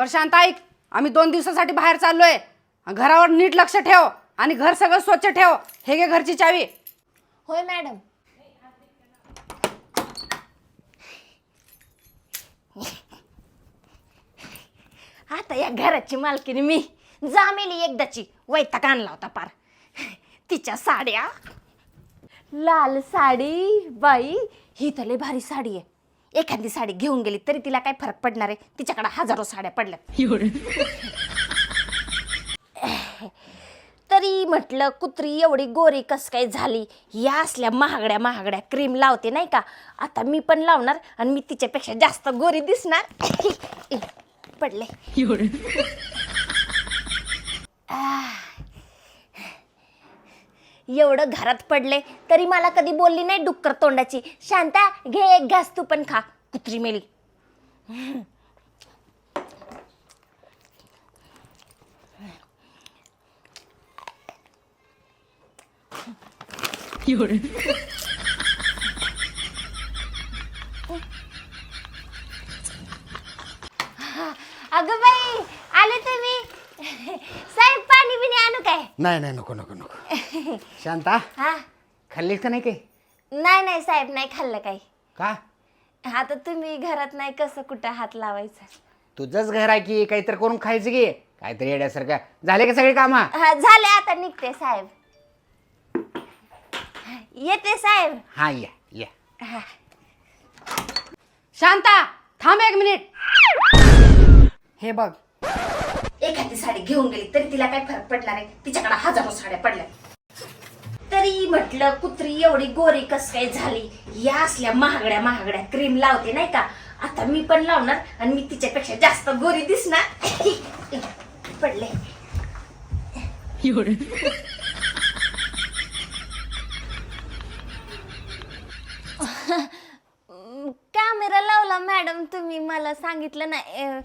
बरं शांत ऐक. आम्ही दोन दिवसासाठी बाहेर चाललोय. घरावर नीट लक्ष ठेव आणि घर सगळं स्वच्छ ठेव. हे घे घरची चावी. होय मॅडम. आता या घराची मालकीने मी जामेली एकदाची वैताग आणला होता पार. तिच्या साड्या. लाल साडी बाई ही तले भारी साडी आहे. एखादी साडी घेऊन गेली तरी तिला काय फरक पडणार आहे? तिच्याकडे हजारो साड्या पडल्यात. तरी म्हटलं कुत्री एवढी गोरी कस काय झाली? या असल्या महागड्या महागड्या क्रीम लावते नाही का? आता मी पण लावणार आणि मी तिच्यापेक्षा जास्त गोरी दिसणार. पडले. एवढं घरात पडले तरी मला कधी बोलली नाही डुक्कर तोंडाची. शांता घे एक घास तू पण खा. कुत्री मेली. अगं बाई आले तुम्ही. साहेब पाणी बिणी आणू काय? नाही नाही नको नको नको. शांता? हा? खाल्लीस का नाही काही? नाही नाही साहेब नाही खाल्लं काही. का? आता तुम्ही घरात नाही कसं कुठं हात लावायचा? तुझंच घर आहे की काहीतरी करून खायचं की? काहीतरी येण्यासारखं झाले का सगळे कामं? हा झाले आता निघते साहेब. येते साहेब. हा या या. हा. शांता थांब एक मिनिट. हे बघ. एखादी साडी घेऊन गेली तरी तिला काय फरक पडणार आहे तिच्याकडे हजारो साड्या पडल्या. तरी म्हटलं कुत्री एवढी गोरी कस काय झाली? या असल्या महागड्या महागड्या क्रीम लावते नाही का? आता मी पण लावणार आणि मी तिच्यापेक्षा जास्त गोरी दिसणार. पडले. कॅमेरा लावला मॅडम तुम्ही मला सांगितलं नाही. अं,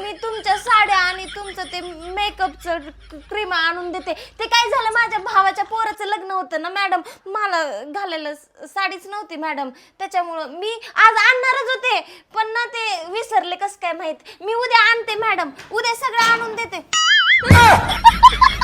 मी तुमच्या साड्या आणि तुमचं ते मेकअपचं क्रीम आणून देते. ते काय झालं? माझ्या भावाच्या पोराचं लग्न होतं ना मॅडम. मला घालायला स- साडीच नव्हती मॅडम. त्याच्यामुळं मी आज आणणारच होते. पण ना ते विसरले कसं काय माहीत? मी उद्या आणते मॅडम. उद्या सगळं आणून देते.